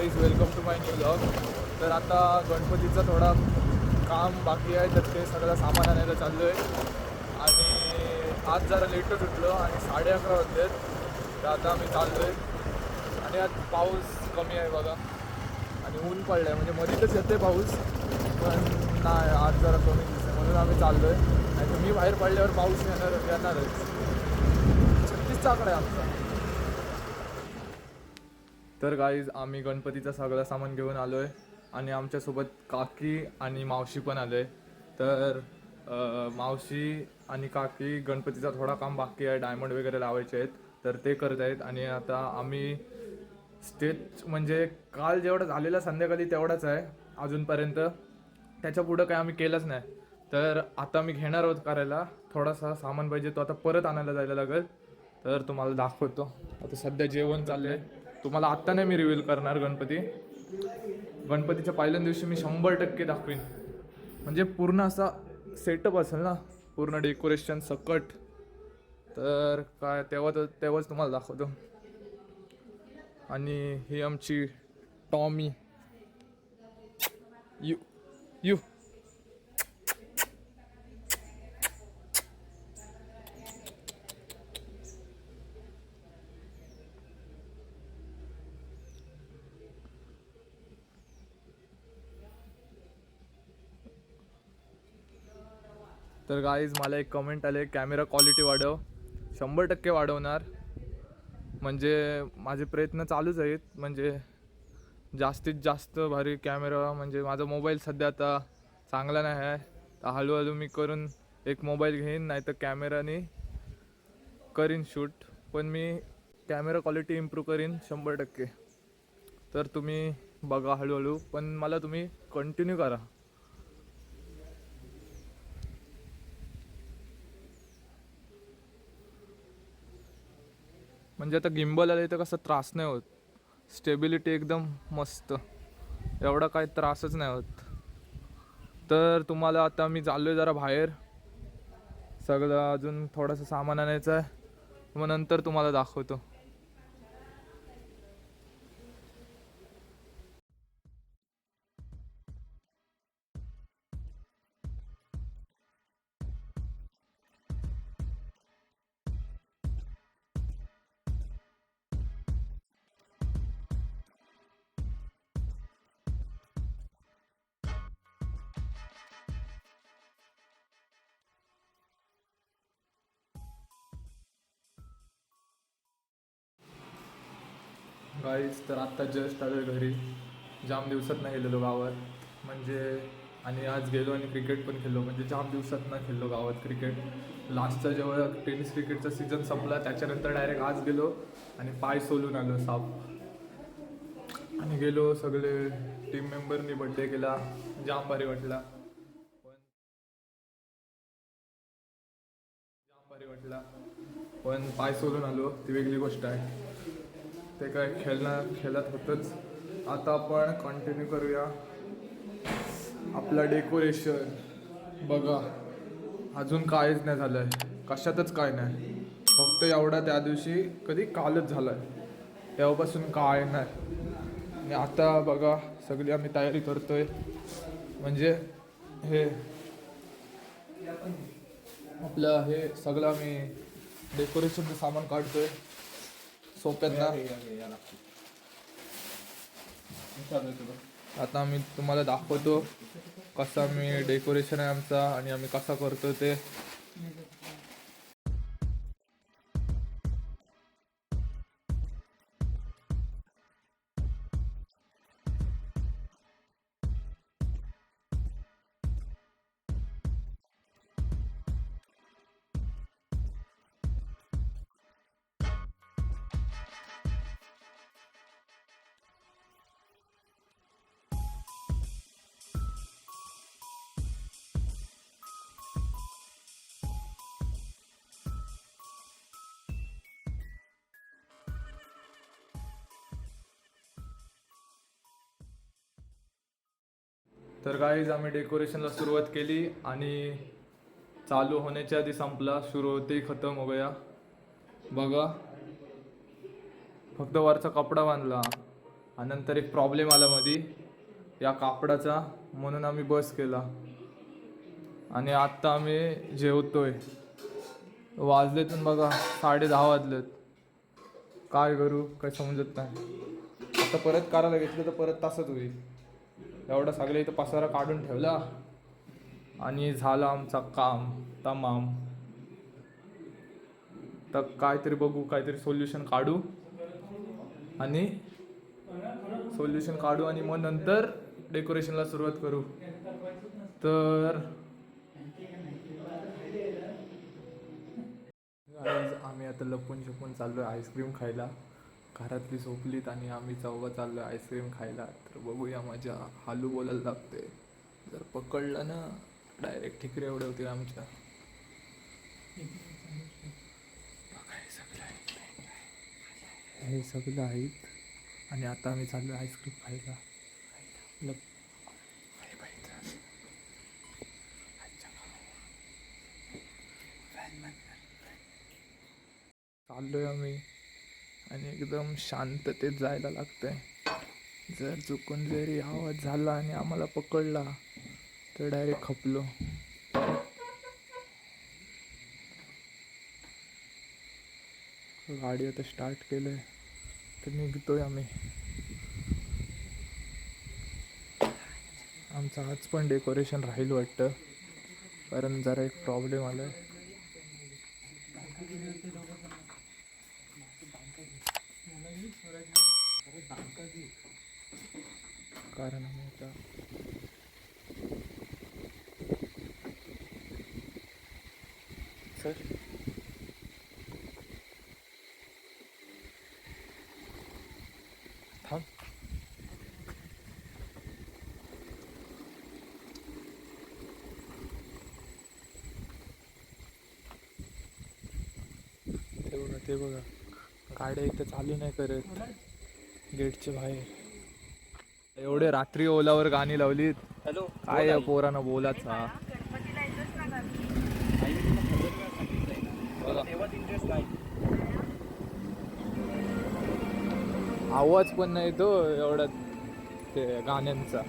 Guys welcome to my new blog तर आता गणपतीचं थोडा काम बाकी आहे तर ते सगळं सामान आणायला चाललो आहे आणि आज जरा लेटच उठलो आणि साडे अकरा वाजले तर आता आम्ही चाललो आहे आणि आज पाऊस कमी आहे बघा. आणि ऊन पडलं आहे म्हणजे मध्येच येते पाऊस पण नाही आज जरा कमी दिसते म्हणून आम्ही चाललो आहे आणि तुम्ही बाहेर पडल्यावर पाऊस येणार येणारच. छत्तीस आकडा आहे आमचा. तर गाईज आम्ही गणपतीचं सगळं सामान घेऊन आलो आहे आणि आमच्यासोबत काकी आणि मावशी पण आले. तर मावशी आणि काकी गणपतीचा थोडा काम बाकी आहे. डायमंड वगैरे लावायचे आहेत. तर ते करत आहेत. आणि आता आम्ही स्टेज म्हणजे काल जेवढं झालेलं संध्याकाळी तेवढाच आहे. अजूनपर्यंत त्याच्या पुढं काय आम्ही केलंच नाही. तर आता मी घेणार आहोत करायला. थोडासा सामान पाहिजे तो आता परत आणायला जायला लागेल. तर तुम्हाला दाखवतो. आता सध्या जेवण चाललं आहे तुम्हाला आत्ता नाही मी रिव्हील करणार गणपती. गणपतीच्या पहिल्या दिवशी मी शंभर टक्के दाखवीन. म्हणजे पूर्ण असा सेटअप असेल ना पूर्ण डेकोरेशन सकट. तर काय तेव्हा तर तेव्हाच तुम्हाला दाखवतो. आणि ही आमची टॉमी. You you. तर गाईज मला एक कमेंट आले. कॅमेरा क्वालिटी वाढव. शंभर टक्के वाढवणार. म्हणजे माझे प्रयत्न चालूच आहेत. म्हणजे जास्तीत जास्त भारी कॅमेरा म्हणजे माझा मोबाईल सध्या आता चांगला नाही आहे. तर हळूहळू मी करून एक मोबाईल घेईन नाही तर कॅमेराने करीन शूट पण मी कॅमेरा क्वालिटी इम्प्रूव्ह करीन शंभर टक्के. तर तुम्ही बघा हळूहळू. पण मला तुम्ही कंटिन्यू करा. म्हणजे आता गिम्बल आले तर कसं त्रास नाही होत. स्टेबिलिटी एकदम मस्त. एवढा काही त्रासच नाही होत. तर तुम्हाला आता मी चाललो आहे जरा बाहेर. सगळं अजून थोडंसं सामान आणायचं आहे. मग नंतर तुम्हाला दाखवतो. गाईज तर आत्ता जस्ट आलो घरी. जाम दिवसात नाही गेलेलो गावात. म्हणजे आणि आज गेलो आणि क्रिकेट पण खेळलो. म्हणजे जाम दिवसात ना खेळलो गावात क्रिकेट लास्टचा जेव्हा टेनिस क्रिकेटचा सीझन संपला त्याच्यानंतर डायरेक्ट आज गेलो आणि पाय सोलून आलो साप. आणि गेलो सगळे टीम मेंबरनी बड्डे केला. जाम भारी वाटला. पण जाम भारी वाटला. पण पाय सोलून आलो. ती वेगळी गोष्ट आहे. ते काय खेळणार खेळत होतंच. आता आपण कंटिन्यू करूया. आपलं डेकोरेशन बघा अजून काहीच नाही झालं आहे कशातच काय नाही. फक्त एवढा त्या दिवशी कधी कालच झालं आहे तेव्हापासून काय नाही. आणि आता बघा सगळी आम्ही तयारी करतो आहे म्हणजे हे आपलं हे सगळं आम्ही डेकोरेशनचं सामान काढतो आहे सोप्यात ना. आता मी तुम्हाला दाखवतो कसा मी डेकोरेशन आहे आमचा आणि आम्ही कसा करतो ते. तर गाईज आम्ही डेकोरेशनला सुरुवात केली आणि चालू होण्याच्या आधी संपला. सुरू होते खतम हो गया. बघा. फक्त वरचा कपडा बांधला आणि नंतर एक प्रॉब्लेम आला मध्ये या कापडाचा. म्हणून आम्ही बस केला. आणि आत्ता आम्ही जेवतोय. वाजलेत बघा साडे दहा वाजलेत. काय करू? काय समजत नाही. आता परत करायला घेतलं तर परत तासच होईल. एवढा सगळं इथं पसारा काढून ठेवला. आणि झालं आमचा काम तमाम. तर काहीतरी बघू काहीतरी सोल्युशन काढू. आणि सोल्युशन काढू आणि मग नंतर डेकोरेशनला सुरुवात करू. तर आम्ही आता लपून छपून आहे आईस्क्रीम खायला. घरातली झोपलीत आणि आम्ही चौघं चाललो आईस्क्रीम खायला. तर बघूया माझ्या हालू बोलायला लागते जर पकडलं ना डायरेक्ट ठिकरे एवढे होते आमच्या. हे सगळं आहे. हे सगळं आहेत. आणि आता आम्ही चाललो आईस्क्रीम खायला. चाललो आहे चाललोय आम्ही. आणि एकदम शांततेत जायला लागतंय. जर चुकून जरी आवाज झाला आणि आम्हाला पकडला तर डायरेक्ट खपलो. गाडी आता स्टार्ट केलंय तर निघतोय आम्ही. आमचं आज पण डेकोरेशन राहील वाटतं कारण जरा एक प्रॉब्लेम आलाय. कारण आम्ही सर थांब ते बघा ते बघा. गाड्या इथं चालू नाही करत. गेटच्या बाहेर. एवढे रात्री ओलावर गाणी लावलीत. हॅलो काय या पोरानं बोलाचा नाही आवाज पण नाही तो एवढा ते गाण्यांचा.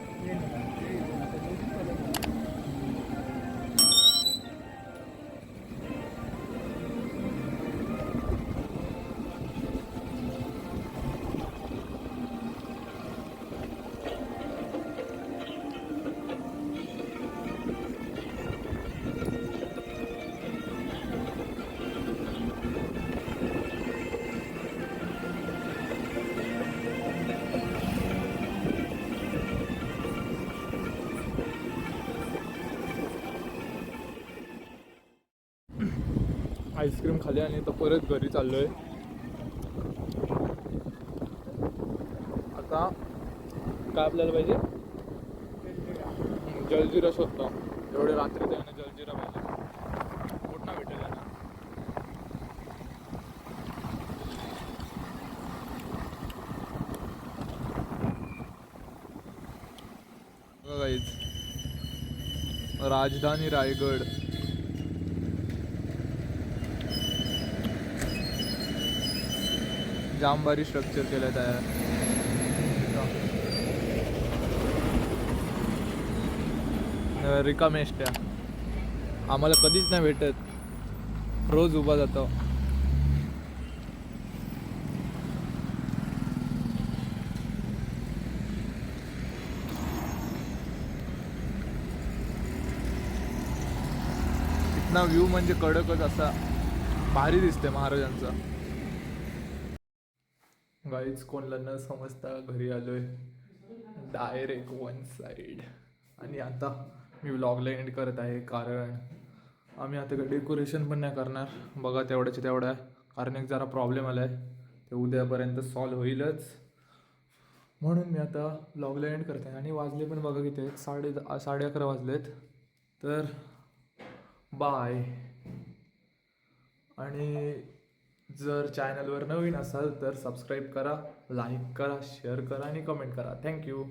आईस्क्रीम खाली आणि तो परत घरी चाललोय. आता काय आपल्याला पाहिजे? जलजिरा शोधतो. एवढे रात्री आहे जलजिरा पाहिजे. मोठा भेटेल ना राजधानी रायगड. जाम भारी स्ट्रक्चर केलं तयार रिकामे एसट्या आम्हाला कधीच नाही भेटत. रोज उभा जातो. इतना व्ह्यू म्हणजे कडकच असा भारी दिसते महाराजांचा. गाईच कोणला न समजता घरी आलोय. डायरेक्ट वन साईड आणि आता मी व्लॉगला एंड करत आहे कारण आम्ही आता काही डेकोरेशन पण नाही करणार. बघा तेवढ्याच्या तेवढ्या. कारण एक जरा प्रॉब्लेम आला आहे ते उद्यापर्यंत सॉल्व होईलच. म्हणून मी आता व्लॉगला एंड करत आहे आणि वाजले पण बघा किती साडे साडे अकरा वाजलेत. तर बाय आणि जर चॅनलवर नवीन असाल तर सबस्क्राईब करा लाईक करा शेअर करा आणि कमेंट करा. थँक्यू